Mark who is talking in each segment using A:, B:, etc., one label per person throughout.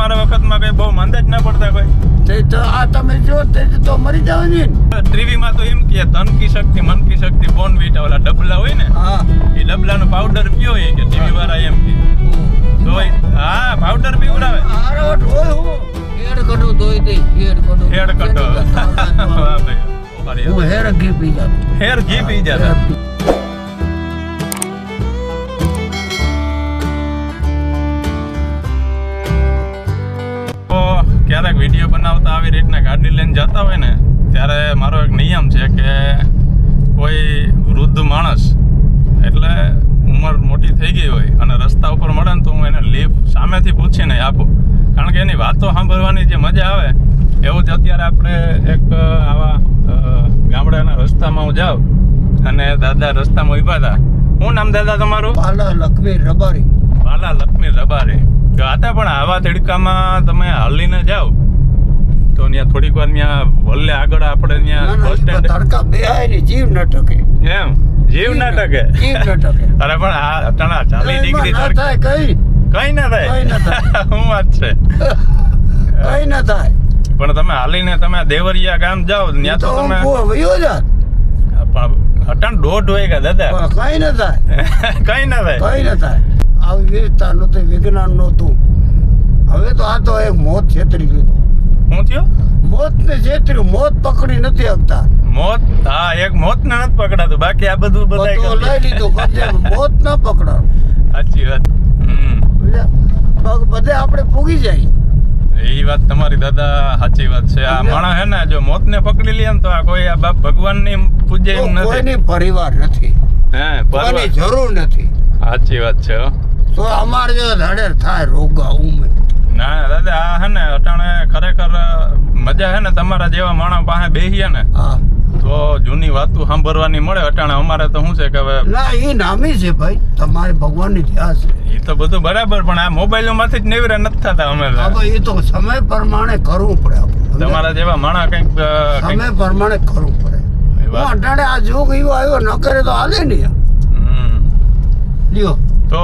A: તમારા વખતમાં કઈ બહુ માંદા જ ના પડતા કોઈ.
B: તે તો આ તમે જો તે તો મરી જાવ ને
A: ટીવીમાં તો એમ કે તનકી શક્તિ મનકી શક્તિ બોન વીટા ઓલા ડબલા હોય ને
B: હા.
A: એ ડબલાનો પાવડર પીયો એ કે ટીવી વાળા એમ કે. તો હા પાવડર પીવડાવે
B: આરોટ હોય હું. હેડ કટો દોઈ દે હેડ કટો
A: હેડ કટો વાહ ભાઈ
B: હું હેડ ઘી પી જાતો
A: હેર ઘી પી જતા. રીતના ગાડી લઈને જતા હોય ને ત્યારે મારો એક નિયમ છે કે કોઈ વૃદ્ધ માણસ એટલે ઉંમર મોટી થઈ ગઈ હોય અને રસ્તા ઉપર મળે ને તો હું એને લીફ સામેથી પૂછીને આપું. કારણ કે એની વાતો સાંભળવાની જે મજા આવે એવું જ અત્યારે આપણે એક આવા ગામડાના રસ્તામાં હું જાઉં અને દાદા રસ્તામાં ઊભા હતા. શું નામ દાદા તમારું?
B: પાલા લક્ષ્મી રબારી.
A: પાલા લક્ષ્મી રબારી. તો હતા પણ આવા તડકામાં તમે હાલીને જાઓ. તો ત્યાં થોડીક વાર ત્યાં વલ્લે આગળ આપણે ત્યાં બસ સ્ટેન્ડ
B: તડકા બેહાય ને જીવ ન ટકે.
A: એમ? જીવ ના ટકે?
B: જીવ ન ટકે.
A: અરે પણ આ તણા ચાલી
B: નીકળી
A: ડિગ્રી તડકા
B: કઈ.
A: કઈ ના
B: કઈ ના
A: થાય. હું વાત છે.
B: કઈ ના થાય.
A: પણ તમે હાલીને તમે દેવરિયા ગામ જાઓ ત્યાં
B: તો
A: તમે
B: વયો જાત.
A: પણ અટણ દોઢ હોય કે દાદા?
B: કઈ ના થાય.
A: કઈ ના થાય.
B: કઈ ના થાય. આવી વીરતા નહોતી વિજ્ઞાન નહોતું. હવે તો આ તો એક મોત છેતરી લીધું.
A: શું થયું?
B: મોત ને છેતર્યું મોત પકડી નથી શકતા
A: મોત? હા એક મોત ને નથી પકડાતું. બાકી આ બધું
B: બધા લઈ લીધું મોત ના પકડાવ
A: સાચી વાત.
B: બધે આપણે પૂગી જાય.
A: એ વાત તમારી દાદા સાચી વાત છે. આ માણસ હે ને જો મોત ને પકડી લે ને તો આ કોઈ આ બાપ ભગવાનની પૂજે એમ નથી.
B: કોઈની પરિવાર નથી.
A: હે પરિવાર.
B: જરૂર નથી.
A: સાચી વાત છે
B: તો અમારે જો ધડેર થાય રોગા ઉમે.
A: ના દાદા આ હે ને અટાણે ખરેખર મજા હે ને તમારા જેવા માણસ પાસે બેહીએ ને
B: હા.
A: તો જૂની વાતો સાંભળવાની મળે. અટાણે અમારે તો શું છે કે હવે
B: ના એ નામી છે ભાઈ. તમારે ભગવાનની દયા છે.
A: એ તો બધું બરાબર પણ આ મોબાઈલોમાંથી જ નેવરા નથી થતા અમે તો.
B: એ તો સમય પ્રમાણે કરવું પડે
A: તમારા જેવા માણસ કંઈક
B: સમય પ્રમાણે કરવું પડે. અટાણે આ જોગ એવો આવ્યો ન કરે તો હાલે નહીં
A: હમ.
B: લ્યો.
A: તો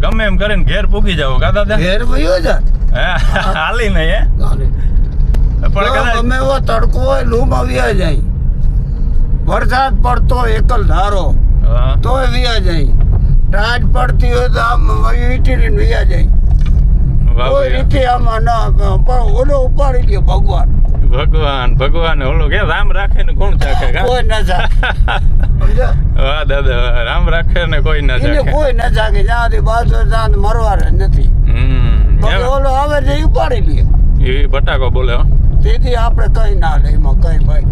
A: ગમે એમ કરીને ઘેર પૂગી જાવ કા દાદા?
B: ઘેર વયો જા.
A: હે હાલી નહીં હે? પણ
B: અમે એવો તડકો હોય લૂમ આવ્યા જાય. વરસાદ પડતો એકલ ધારો તો વિયા જાય. ટાટ પડતી હોય તો આમ વીંટીને વ્યા જાય. કોઈ રીતે આમાં ના પણ ઓલો ઉપાડી લ્યો ભગવાન.
A: ભગવાન ભગવાન ઓલો કે રામ રાખે ને કોણ ચાખે
B: કોઈ ના જાય
A: વાહ દાદા રામ રાખે ને કોઈ ના ચાખે.
B: કોઈ ના જાગે જ્યાંથી બાજુ ત્યાં મરવા નથી. ઓલો આવે એ ઉપાડી લે.
A: એ બટાકો બોલે.
B: તેથી આપણે કઈ ના લે એમાં કઈ ભાઈ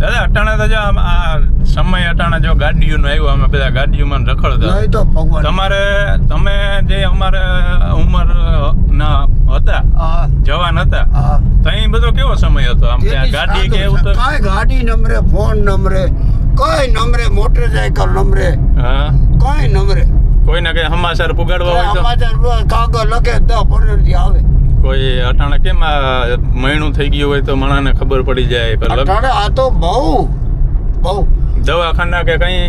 A: દાદા અટાણે તો જો આ સમય અટાણા જો ગાડીઓનો આવ્યો અમે બધા ગાડીઓમાં રખડતા. તમારે તમે જે અમારે ઉંમર ના હતા જવાન હતા તઈ બધો કેવો સમય હતો? આમ ત્યાં ગાડી કે એવું તો.
B: કાંઈ ગાડી નંબરે ફોન નંબરે કઈ નંબરે મોટરસાયકલ નંબરે
A: હા.
B: કઈ નંબરે
A: કોઈને કઈ સમાચાર પુગાડવા હોય તો?
B: સમાચાર કાગળ લખે તો પંદર આવે.
A: કોઈ અટાણે કેમ આ મહિનું થઈ ગયું હોય તો માણસને ખબર પડી જાય
B: અટાણે આ તો બહુ બહુ.
A: દવાખાના કે કઈ?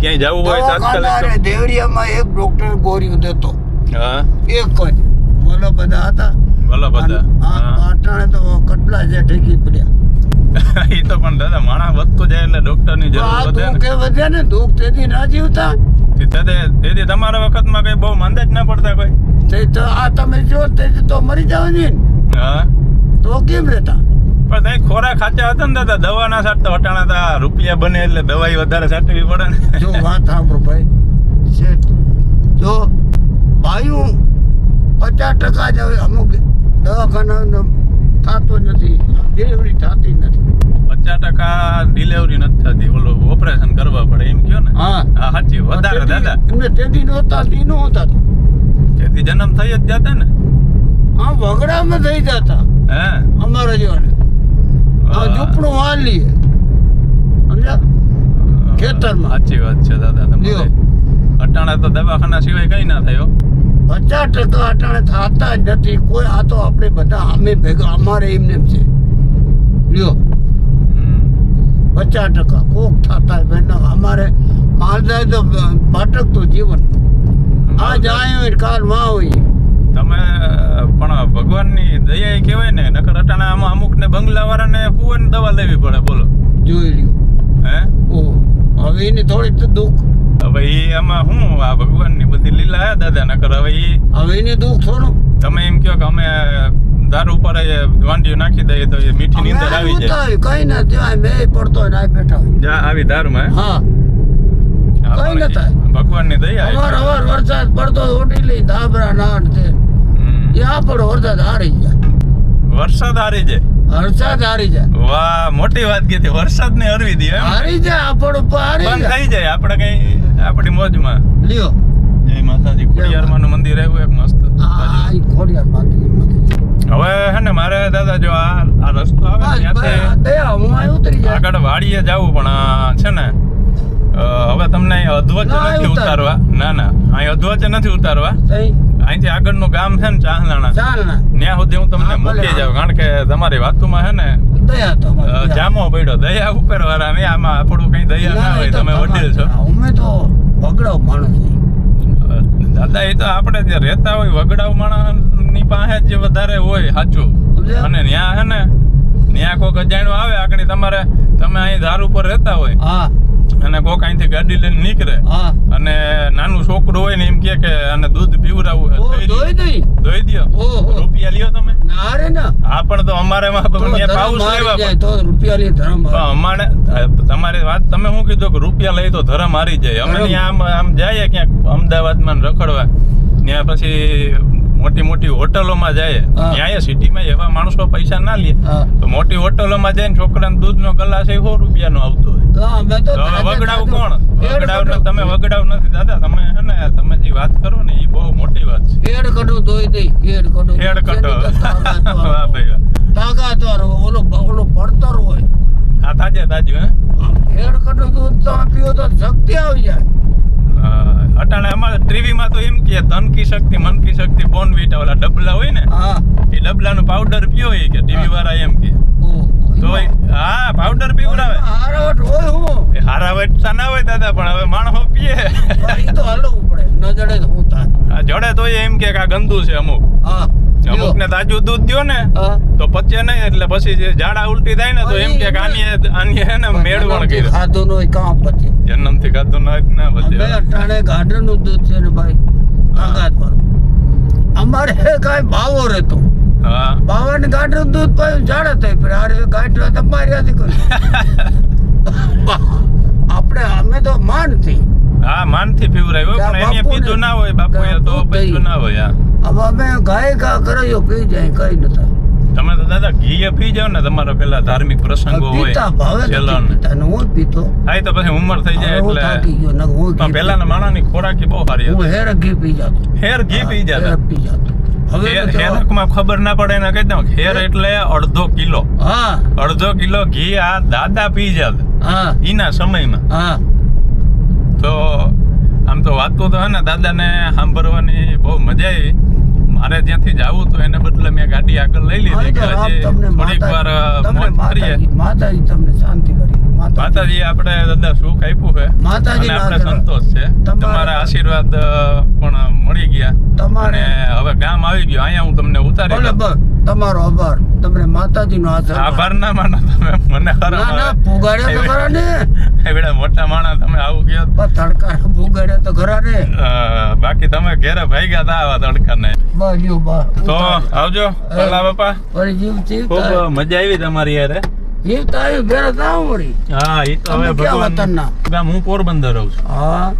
A: ક્યાંય જવું હોય તાત્કાલિક
B: દેવરિયામાં એક ડોક્ટર ગોરી દેતો.
A: હા?
B: એક જ. બોલો બધા હતા.
A: ભલે બધા.
B: અટાણે તો કેટલા જે ઠેકી પડ્યા.
A: એ તો પણ દાદા માણસ વધતો જાય એટલે ડોક્ટરની જરૂર વધે
B: ને. દુઃખ તેથી ના જીવતા
A: તેથી તમારા વખતમાં કઈ બહુ માંદા જ ના પડતા કોઈ?
B: તે તો આ તમે જો તે તો મરી જવાની ને.
A: હા.
B: તો કેમ રહેતા?
A: પણ તઈ ખોરાક ખાચા હતા ને દાદા? દવા ના સાટતા વટાણા હતા. રૂપિયા બને એટલે દવાઈ વધારે સાટવી પડે ને.
B: જો વાત સાંભળો ભાઈ. શેઠ જો ભાઈઓ પચાસ ટકા જ અમુક દવાખાના થતો નથી. ડિલિવરી થતી નથી.
A: પચાસ ટકા ડિલિવરી નથી થતી. ઓલું ઓપરેશન કરવા પડે એમ કયો ને?
B: હા.
A: હા સાચી. વધારે દાદા.
B: એમને તેથી નહોતા તી નહોતા.
A: તેથી જન્મ થઈ જ જતા ને?
B: હા વગડામાં થઈ જતા.
A: હે?
B: અમારા જીવન. આ ઝૂંપડું વાલી સમજ્યા? ખેતરમાં.
A: સાચી વાત છે દાદા. તમારે. અટાણા તો દવાખાના સિવાય કઈ ના થયો?
B: પચાસ ટકા અટાણે થતા જ નથી. કોઈ આ તો આપણે બધા અમે ભેગા અમારે એમને એમ છે લ્યો પચાસ ટકા કોક થતા જ અમારે માલદાર તો ભટકતું જીવન. આ જાય હોય કાલમાં હોય.
A: તમે પણ ભગવાનની દયા કહેવાય ને નકર અટાણા આમાં અમુક ને બંગલા વાળાને ફુવાને દવા લેવી પડે બોલો.
B: જોઈ લ્યો.
A: હે?
B: ઓ હવે એની થોડી તો દુઃખ.
A: હવે એ આમાં શું આ ભગવાનની બધી લીલા હે દાદા નકર હવે એ
B: હવે એને દુઃખ થોડું.
A: તમે એમ કહો કે અમે દારૂ ઉપર એ વાંડીઓ નાખી દઈએ તો એ મીઠી નીંદર આવી જાય.
B: કઈ ના થાય મે પડતો હોય બેઠા
A: જા આવી દારૂમાં હે?
B: હા.
A: હા,
B: કઈ ન થાય.
A: ભગવાનની દયા
B: અવાર. અવાર વરસાદ પડતો ઉઠી લઈ ધાબરા નાન છે. ત્યાં પણ વરસાદ હારી જાય.
A: વરસાદ હારી જાય?
B: વરસાદ હારી જાય.
A: વાહ મોટી વાત કીધી. વરસાદ ને હરવી દી
B: હારી જાય આપણો હારી
A: બંધ
B: જાય.
A: થઈ જાય. આપણે કઈ આપણી મોજમાં.
B: લ્યો.
A: જય માતાજી. ખોડિયારમાં નું મંદિર આવ્યું એક મસ્ત.
B: આ ખોડિયાર માતાજી
A: હે ને દાદા જો આ રસ્તો આવે ને આગળ વાડીએ જવું પણ છે ને હવે તમને અહીં અધવચ નથી ઉતારવા. ના ના અહીં અધવચ નથી ઉતારવા. અહીંથી આગળનું ગામ છે ને ચાહલાણા ત્યાં સુધી હું તમને મૂકી જાઉં કારણ કે તમારી વાતોમાં છે ને. જામો પડ્યો. દયા ઉપર વાળા નહીં આમાં આપણું કઈ દયા
B: ના,
A: ના હોય તમે વડીલ છો.
B: અમે તો વગડાવ માણસ
A: દાદા એ તો આપણે જે રહેતા હોય વગડાવ માણસની પાસે જ વધારે હોય સાચું? અને ત્યાં હે ને ત્યાં કોઈક અજાણ્યો આવે આગળ તમારે તમે અહીં ધાર ઉપર રહેતા હોય.
B: હા.
A: અને કોક અહીંથી ગાડી લઈને નીકળે. અને નાનું છોકરું હોય ને એમ કે કે અને દૂધ
B: પીવડાવું.
A: છે
B: દોઈ દઈ
A: રૂપિયા લ્યો તમે.
B: ના રે ના.
A: આ પણ તો અમારે માં પાઉસ લેવા
B: તો રૂપિયા ધર્મ ધરમ.
A: અમારે તમારી વાત તમે શું કીધું કે રૂપિયા લઈ તો ધરમ હારી જાય? અમે ત્યાં આમ આમ જઈએ ક્યાંક અમદાવાદમાં માં રખડવા. ત્યાં પછી મોટી મોટી હોટલોમાં જાય ત્યાં સિટીમાં એવા માણસો પૈસા ના લે તો મોટી હોટલોમાં જઈને છોકરાને દૂધનો ગ્લાસ એ સો રૂપિયાનો આવતો હોય. વગડાવ કોણ? વગડાવ તમે વગડાવ નથી દાદા તમે હે ને તમે જે વાત કરો ને એ બહુ મોટી વાત છે.
B: હેડ કટો ધોઈ દઈ હેડ કટો
A: હેડ કટો.
B: તાકાતવાર ઓલો ઓલો પડતર હોય.
A: આ તાજે તાજું હે?
B: હેડ કઢું દૂધ તમે પીઓ તો શક્તિ આવી જાય.
A: અટાણે અમારે ટીવીમાં તો એમ કે ધન કી શક્તિ મન કી શક્તિ બોન વીટા ઓલા ડબલા હોય ને એ ડબલાનો પાવડર પીઓ એ કે ટીવી વાળા એમ કે. તો હા પાવડર પીવડાવે.
B: હારાવટ હોય હું.
A: એ હારા વેચતા ના હોય દાદા પણ હવે માણસો પીએ.
B: એ તો હલવું પડે ન જડે તો હું તા
A: આ જોડે તો એમ કે આ ગંદુ છે અમુક.
B: હા
A: અમુક ને તાજું દૂધ દ્યો ને તો પચે નહીં એટલે પછી જે ઝાડા ઉલટી થાય ને તો એમ કે આની આની હે ને મેળવણ કર્યું.
B: ખાધું નો કામ પછી
A: જન્મથી ખાધું ના ના પછી
B: અટાણે ગાર્ડનનું દૂધ છે ને ભાઈ તાકાત વાળું. અમારે કાંઈ ભાવો રહેતો.
A: હા.
B: બાવન ગાંઠ દૂધ પાયું ઝાડે થઈ પડે અરે ગાંઠ તમારી હતી કોઈ. આપણે અમે તો માનથી.
A: હા માનથી પીવરાય હોય પણ એને પીધું ના હોય બાપુએ તો પીધું ના હોય હા.
B: હવે અમે ગાય કા કરાયો પી જાય કઈ નતા
A: તમે તો દાદા ઘી પી જાવ ને તમારા પેલા ધાર્મિક પ્રસંગો હોય ચલણ.
B: હું પીતો.
A: હા તો પછી ઉંમર થઈ જાય એટલે
B: ને
A: પેલાના માણસની ખોરાકી બહુ સારી હતી.
B: હેર ઘી પી જાતો
A: હેર ઘી પી જાતો.
B: પી જાતો
A: હેરકમાં ખબર ના પડે ને કહી દઉં હેર એટલે અડધો કિલો.
B: હા.
A: અડધો કિલો ઘી આ દાદા પી જાત.
B: હા.
A: ઈના સમયમાં.
B: હા.
A: તો આમ તો વાતો તો હે ને દાદાને સાંભળવાની બહુ મજા આવી. મારે જ્યાંથી જાવું તો એને બદલે મેં ગાડી આગળ લઈ લીધી કે
B: આજે
A: થોડીક વાર મોજ કરીએ
B: માતાજી તમને શાંતિ કરી. માતાજી
A: આપણે દાદા સુખ આપ્યું છે.
B: માતાજી
A: આપણે સંતોષ છે.
B: તમારા
A: આશીર્વાદ પણ મળી ગયા.
B: તમારે
A: હવે ગામ આવી ગયું. અહીંયા હું તમને ઉતારી
B: તમારો આભાર. તમને માતાજી નો
A: આભાર ના માનો તમે. મને ખરા
B: ના ના પુગાડ્યા તો ખરા ને
A: એવડા મોટા માણસ તમે આવું કહો.
B: તડકા પુગાડ્યા તો ખરા ને
A: બાકી તમે ઘેરે ભાઈ ગયા તા આવા તડકાને
B: બસ જો બસ
A: તો આવજો. ભલા બાપા.
B: વળી જીવ જીવ
A: ખૂબ મજા આવી તમારી યારે
B: જીવ તારી ભેરા ના મળી
A: હા એ તો હવે ભગવાન ગામ હું પોરબંદર રહું છું.
B: હા.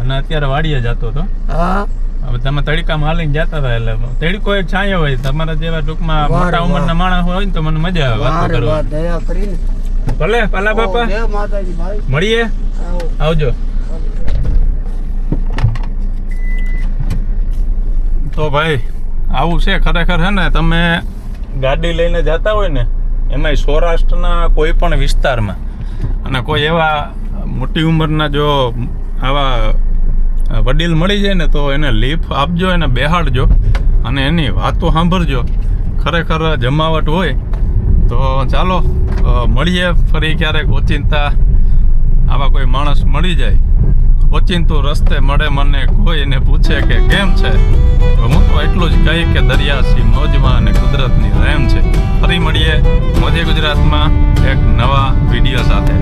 A: અને અત્યારે વાડીએ જતો હતો.
B: હા.
A: હવે તમે તડકામાં હાલીને જતા હતા એટલે તડકો એક છાંયો હોય તમારા જેવા ટૂંકમાં મોટા. ઉંમરના માણસ હોય ને તો મને મજા આવે વાત કરવા. ભલે ભલા બાપા. મળીએ. આવજો. તો ભાઈ, આવું છે ખરેખર છે ને, તમે ગાડી લઈને જતા હોય ને, એમાંય સૌરાષ્ટ્રના કોઈ પણ વિસ્તારમાં અને કોઈ એવા મોટી ઉંમરના જો આવા વડીલ મળી જાય ને, તો એને લીફ આપજો, એને બેહાડજો અને એની વાતો સાંભળજો. ખરેખર જમાવટ હોય, તો ચાલો મળીએ, ફરી ક્યારેક ઓચિંતા, આવા કોઈ માણસ મળી જાય. ઓચિંતું રસ્તે મળે મને કોઈ એને પૂછે કે કેમ છે? હું તો એટલું જ કહી કે દરિયાસી મોજમાં અને કુદરતની રહેમ છે. ફરી મળીએ મોજે ગુજરાતમાં એક નવા વીડિયો સાથે.